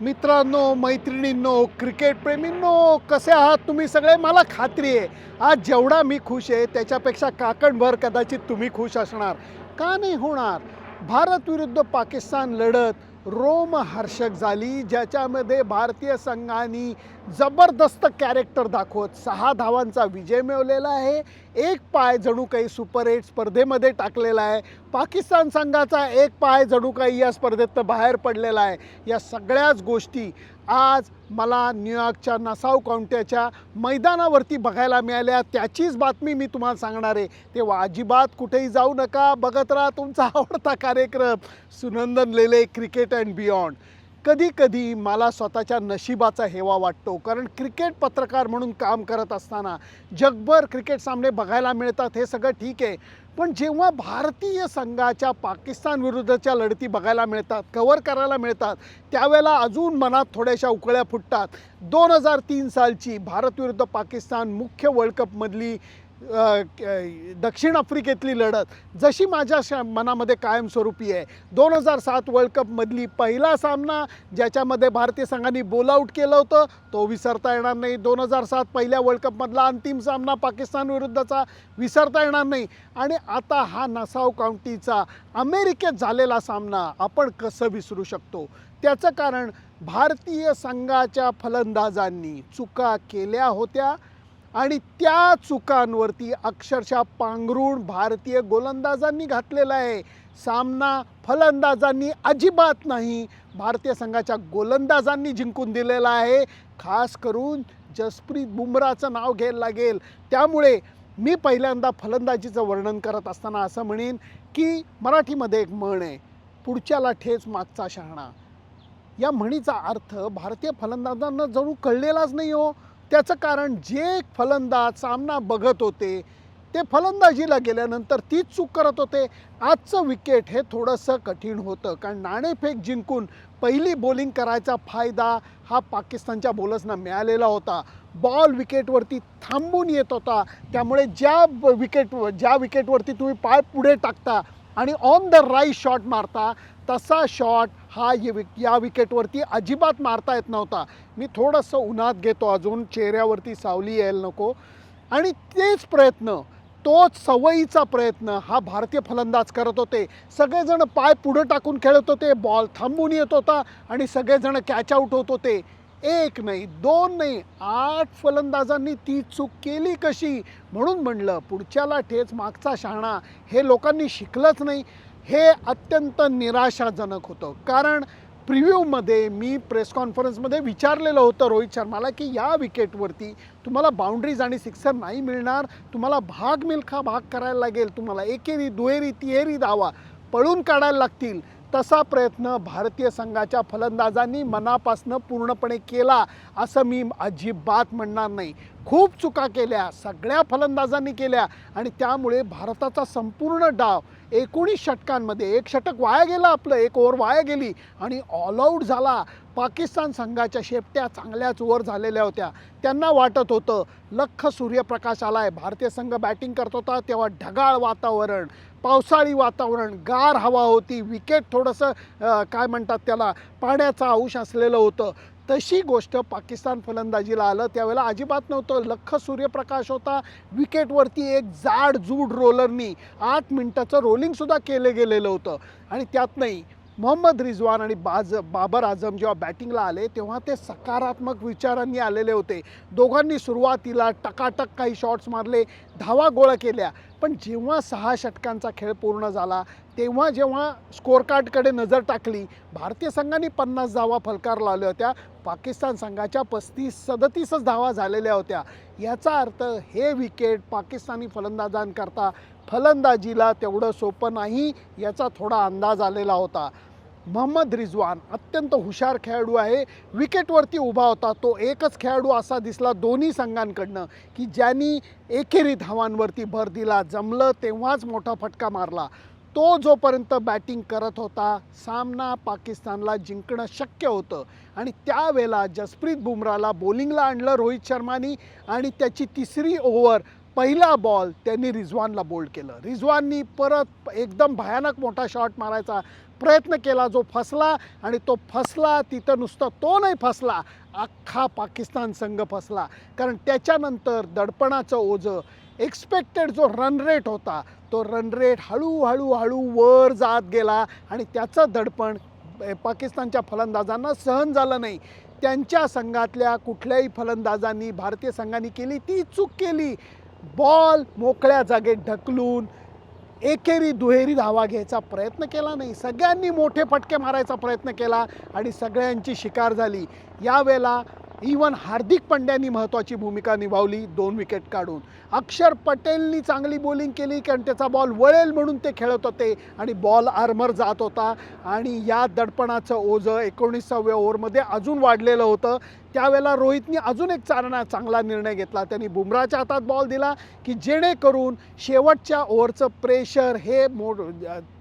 मित्रांनो मैत्रिणींनो क्रिकेटप्रेमींनो कसे आहात तुम्ही सगळे? मला खात्री आहे आज जेवढा मी खुश आहे त्याच्यापेक्षा काकणभर कदाचित तुम्ही खुश असणार. का नाही होणार? भारत विरुद्ध पाकिस्तान लढत रोमहर्षक झाली ज्याच्यामध्ये भारतीय संघाने जबरदस्त कॅरेक्टर दाखवत सहा धावांचा विजय मिळवलेला आहे. एक पाय जणू काही सुपर एट स्पर्धेमध्ये टाकलेला आहे. पाकिस्तान संघाचा एक पाय जणू काही या स्पर्धेतनं बाहेर पडलेला आहे. या सगळ्याच गोष्टी आज मला न्यूयॉर्कच्या नसाव काउंट्याच्या मैदानावरती बघायला मिळाल्या. त्याचीच बातमी मी तुम्हाला सांगणार आहे. तेव्हा अजिबात कुठेही जाऊ नका. बघत राहा तुमचा आवडता कार्यक्रम. Sunandan Lele cricket and beyond कधी कधी मला स्वतःच्या नशिबाचा हेवा वाटतो. कारण क्रिकेट पत्रकार म्हणून काम करत असताना जगभर क्रिकेट सामने बघायला मिळतात. हे सगळं ठीक आहे. पण जेव्हा भारतीय संघाच्या पाकिस्तान विरुद्धच्या लढती बघायला मिळतात कवर करायला मिळतात त्यावेळेला अजून मनात थोड्याशा उकळ्या फुटतात. दोन हजार तीन सालची भारत विरुद्ध पाकिस्तान मुख्य वर्ल्ड कपमधली दक्षिण आफ्रिकेतली लढत जशी माझ्या श मनामध्ये कायमस्वरूपी आहे. दोन हजार सात वर्ल्ड कपमधली पहिला सामना ज्याच्यामध्ये भारतीय संघाने बोलआउट केलं होतं तो विसरता येणार नाही. दोन हजार सात पहिल्या वर्ल्ड कपमधला अंतिम सामना पाकिस्तान विरुद्धचा विसरता येणार नाही. आणि आता हा नसाव काउंटीचा अमेरिकेत झालेला सामना आपण कसं विसरू शकतो? त्याचं कारण भारतीय संघाच्या फलंदाजांनी चुका केल्या होत्या आणि त्या चुकांवरती अक्षरशः पांघरूण भारतीय गोलंदाजांनी घातलेला आहे. सामना फलंदाजांनी अजिबात नाही भारतीय संघाच्या गोलंदाजांनी जिंकून दिलेला आहे. खास करून जसप्रीत बुमराचं नाव घ्यायला लागेल. त्यामुळे मी पहिल्यांदा फलंदाजीचं वर्णन करत असताना असं म्हणेन की मराठीमध्ये एक म्हण आहे पुढच्याला ठेच मागचा शहाणा. या म्हणीचा अर्थ भारतीय फलंदाजांना जणू कळलेलाच नाही हो. त्याचं कारण जे फलंदाज सामना बघत होते ते फलंदाजीला गेल्यानंतर तीच चूक करत होते. आजचं विकेट हे थोडंसं कठीण होतं कारण नाणेफेक जिंकून पहिली बॉलिंग करायचा फायदा हा पाकिस्तानच्या बॉलर्सना मिळालेला होता. बॉल विकेटवरती थांबून येत होता. त्यामुळे ज्या विकेट ज्या विकेटवरती तुम्ही पाय पुढे टाकता आणि ऑन द राईट शॉट मारता तसा शॉट हा ये विक- या विकेटवरती अजिबात मारता येत नव्हता. मी थोडंसं उन्हात घेतो अजून चेहऱ्यावरती सावली यायला नको. आणि तेच प्रयत्न तोच सवयीचा प्रयत्न हा भारतीय फलंदाज करत होते. सगळेजण पाय पुढं टाकून खेळत होते बॉल थांबून येत होता आणि सगळेजण कॅच आऊट होत होते. एक नाही दोन नाही आठ फलंदाजांनी ती चूक केली कशी? म्हणून म्हणलं पुढच्याला ठेच मागचा शहाणा. हे लोकांनी शिकलंच नाही. हे अत्यंत निराशाजनक होतं. कारण प्रिव्ह्यूमध्ये मी प्रेस कॉन्फरन्समध्ये विचारलेलं होतं रोहित शर्माला की या विकेटवरती तुम्हाला बाउंड्रीज आणि सिक्सर नाही मिळणार तुम्हाला भाग मिल्खा भाग करायला लागेल तुम्हाला एकेरी दुहेरी तिहेरी धावा पळून काढायला लागतील. तसा प्रयत्न भारतीय संघाच्या फलंदाजांनी मनापासनं पूर्णपणे केला असं मी अजिबात म्हणणार नाही. खूप चुका केल्या सगळ्या फलंदाजांनी केल्या आणि त्यामुळे भारताचा संपूर्ण डाव एकोणीस षटकांमध्ये एक षटक वाया गेलं आपलं एक ओव्हर वाया गेली आणि ऑल आऊट झाला. पाकिस्तान संघाच्या शेपट्या चांगल्याच वर झालेल्या होत्या. त्यांना वाटत होतं लख सूर्यप्रकाश आलाय. भारतीय संघ बॅटिंग करत होता तेव्हा ढगाळ वातावरण. पावसाळी वातावरण गार हवा होती विकेट थोडंसं काय म्हणतात त्याला पाण्याचा अंश असलेलं होतं. तशी गोष्ट पाकिस्तान फलंदाजीला आलं. त्यावेळेला अजिबात नव्हतं. लख सूर्यप्रकाश होता. विकेटवरती एक जाड जूड रोलरनी आठ मिनटाचं रोलिंगसुद्धा केलं गेलेलं होतं. आणि त्यात नाही मोहम्मद रिजवान आणि बाज बाबर आझम जेव्हा बॅटिंगला आले तेव्हा ते सकारात्मक विचारांनी आलेले होते. दोघांनी सुरुवातीला टकाटक काही शॉट्स मारले धावा गोळा केल्या. पण जेव्हा सहा षटकांचा खेळ पूर्ण झाला तेव्हा जेव्हा स्कोअरकार्डकडे नजर टाकली भारतीय संघाने पन्नास धावा फलकार लावल्या होत्या. पाकिस्तान संघाच्या पस्तीस सदतीसच धावा झालेल्या होत्या. याचा अर्थ हे विकेट पाकिस्तानी फलंदाजांकरता फलंदाजीला तेवढं सोपं नाही याचा थोडा अंदाज आलेला होता. मोहम्मद रिजवान अत्यंत हुशार खेळाडू आहे. विकेटवरती उभा होता. तो एकच खेळाडू असा दिसला दोन्ही संघांकडनं की ज्यांनी एकेरी धावांवरती भर दिला. जमलं तेव्हाच मोठा फटका मारला. तो जोपर्यंत बॅटिंग करत होता सामना पाकिस्तानला जिंकणं शक्य होतं. आणि त्यावेळेला जसप्रीत बुमराला बॉलिंगला आणलं रोहित शर्मानी आणि त्याची तिसरी ओव्हर पहिला बॉल त्यांनी रिझवानला बोल्ड केलं. रिझवाननी परत एकदम भयानक मोठा शॉट मारायचा. प्रयत्न केला जो फसला आणि तो फसला तिथं नुसता तो नाही फसला अख्खा पाकिस्तान संघ फसला. कारण त्याच्यानंतर दडपणाचं ओझं एक्सपेक्टेड जो रन रेट होता तो रन रेट हळूहळू हळू वर जात गेला आणि त्याचं दडपण पाकिस्तानच्या फलंदाजांना सहन झालं नाही. त्यांच्या संघातल्या कुठल्याही फलंदाजांनी भारतीय संघाने केली ती चूक केली. बॉल मोकळ्या जागेत ढकलून एकेरी दुहेरी धावा घ्यायचा प्रयत्न केला नाही. सगळ्यांनी मोठे फटके मारायचा प्रयत्न केला आणि सगळ्यांची शिकार झाली. यावेळेला इवन हार्दिक पंड्यांनी महत्त्वाची भूमिका निभावली दोन विकेट काढून. अक्षर पटेलनी चांगली बॉलिंग केली कारण त्याचा बॉल वळेल म्हणून ते खेळत होते आणि बॉल आर्मर जात होता. आणि या दडपणाचं ओझं एकोणीसाव्या ओव्हरमध्ये अजून वाढलेलं होतं. त्यावेळेला रोहितनी अजून एक चांगला चांगला निर्णय घेतला. त्यांनी बुमराच्या हातात बॉल दिला की जेणेकरून शेवटच्या ओव्हरचं प्रेशर हे मो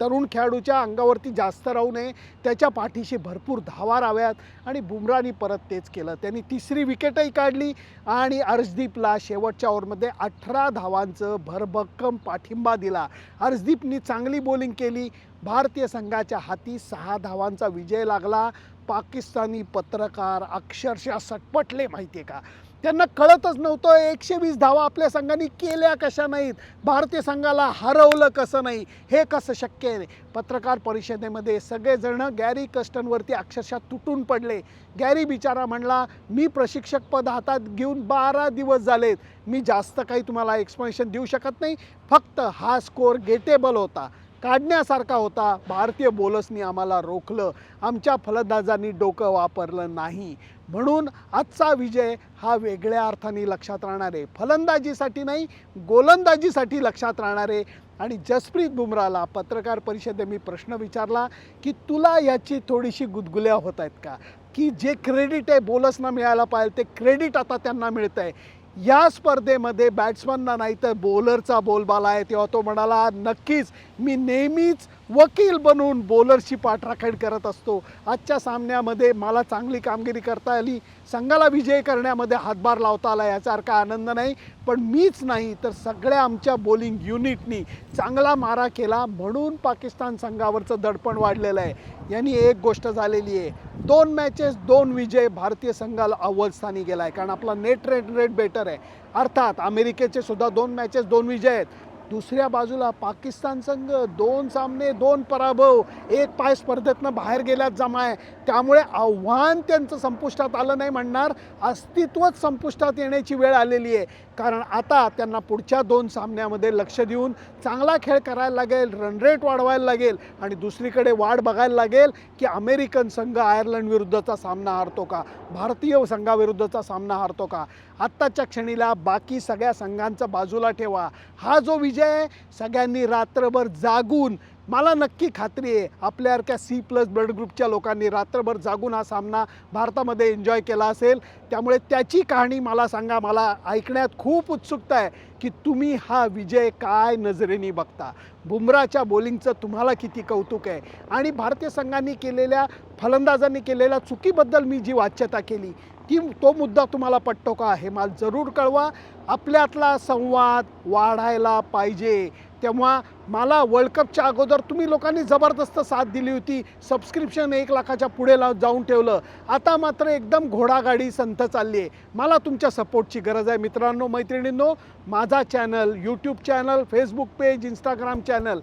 तरुण खेळाडूच्या अंगावरती जास्त राहू नये. त्याच्या पाठीशी भरपूर धावा राव्यात आणि बुमरानी परत तेच केलं. त्यांनी तिसरी विकेटही काढली आणि अर्शदीपला शेवटच्या ओव्हरमध्ये अठरा धावांचं भरभक्कम पाठिंबा दिला. अर्शदीपनी चांगली बॉलिंग केली. भारतीय संघाच्या हाती सहा धावांचा विजय लागला. पाकिस्तानी पत्रकार अक्षरशः सटपटले माहिती आहे का? त्यांना कळतच नव्हतं एकशे वीस धावा आपल्या संघाने केल्या कशा नाहीत? भारतीय संघाला हरवलं कसं नाही? हे कसं शक्य आहे? पत्रकार परिषदेमध्ये सगळेजण गॅरी कस्टनवरती अक्षरशः तुटून पडले. गॅरी बिचारा म्हणला मी प्रशिक्षकपद हातात घेऊन बारा दिवस झालेत. मी जास्त काही तुम्हाला एक्सप्लेनेशन देऊ शकत नाही. फक्त हा स्कोर गेटेबल होता. काढण्यासारखा होता. भारतीय बोलसनी आम्हाला रोखलं. आमच्या फलंदाजांनी डोकं वापरलं नाही. म्हणून आजचा विजय हा वेगळ्या अर्थाने लक्षात राहणार आहे. फलंदाजीसाठी नाही गोलंदाजीसाठी लक्षात राहणार आहे. आणि जसप्रीत बुमराला पत्रकार परिषदे मी प्रश्न विचारला की तुला याची थोडीशी गुदगुल्या होत आहेत का? की जे क्रेडिट आहे बोलसना मिळायला पाहिजे ते क्रेडिट आता त्यांना मिळतं आहे या स्पर्धेमध्ये बॅट्समनना नाही तर बॉलरचा बोलबाला आहे तेव्हा तो म्हणाला नक्कीच मी नेहमीच वकील बनून बॉलरची पाठराखण करत असतो. आजच्या सामन्यामध्ये मला चांगली कामगिरी करता आली. संघाला विजय करण्यामध्ये हातभार लावता आला याचा अर्थ आनंद नाही. पण मीच नाही तर सगळ्या आमच्या बॉलिंग युनिटनी चांगला मारा केला म्हणून पाकिस्तान संघावरचं दडपण वाढलेलं आहे. यांनी एक गोष्ट झालेली आहे. दोन मॅचेस दोन विजय भारतीय संघाला अव्वल स्थानी गेला आहे कारण आपला नेट रेट रेट बेटर आहे. अर्थात अमेरिकेचे सुद्धा दोन मॅचेस दोन विजय आहेत. दुसऱ्या बाजूला पाकिस्तान संघ दोन सामने दोन पराभव एक पाय स्पर्धेतनं बाहेर गेल्यात जमा आहे त्यामुळे आव्हान त्यांचं संपुष्टात आलं नाही म्हणणार अस्तित्वच संपुष्टात येण्याची वेळ आलेली आहे. कारण आता त्यांना पुढच्या दोन सामन्यामध्ये लक्ष देऊन चांगला खेळ करायला लागेल रनरेट वाढवायला लागेल आणि दुसरीकडे वाढ बघायला लागेल की अमेरिकन संघ आयर्लंड विरुद्धचा सामना हारतो का? भारतीय संघाविरुद्धचा सामना हारतो का? आत्ताच्या क्षणीला बाकी सगळ्या संघांचा बाजूला ठेवा. हा जो विजय पाहिजे सगळ्यांनी रात्रभर जागून मला नक्की खात्री आहे आपल्यासारख्या सी प्लस ब्लड ग्रुपच्या लोकांनी रात्रभर जागून हा सामना भारतामध्ये एन्जॉय केला असेल. त्यामुळे त्याची कहाणी मला सांगा मला ऐकण्यात खूप उत्सुकता आहे की तुम्ही हा विजय काय नजरेने बघता? बुमराच्या बॉलिंगचं तुम्हाला किती कौतुक आहे? आणि भारतीय संघांनी केलेल्या फलंदाजांनी केलेल्या चुकीबद्दल मी जी वाच्यता केली ती तो मुद्दा तुम्हाला पटतो का? हे मला जरूर कळवा. आपल्यातला संवाद वाढायला पाहिजे. तेव्हा मला वर्ल्ड कपच्या अगोदर तुम्ही लोकांनी जबरदस्त साथ दिली होती. सबस्क्रिप्शन एक लाखाच्या पुढे लाव जाऊन ठेवलं. आता मात्र एकदम घोडागाडी संथ चालली आहे. मला तुमच्या सपोर्टची गरज आहे मित्रांनो मैत्रिणींनो. माझा channel YouTube channel Facebook page Instagram channel.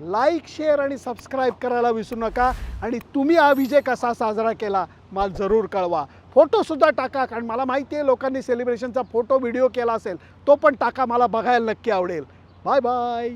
Like share आणि सबस्क्राईब करायला विसरू नका. आणि तुम्ही हा विजय कसा साजरा केला मला जरूर कळवा. फोटोसुद्धा टाका कारण मला माहिती आहे लोकांनी सेलिब्रेशनचा फोटो व्हिडिओ केला असेल तो पण टाका मला बघायला नक्की आवडेल. Bye bye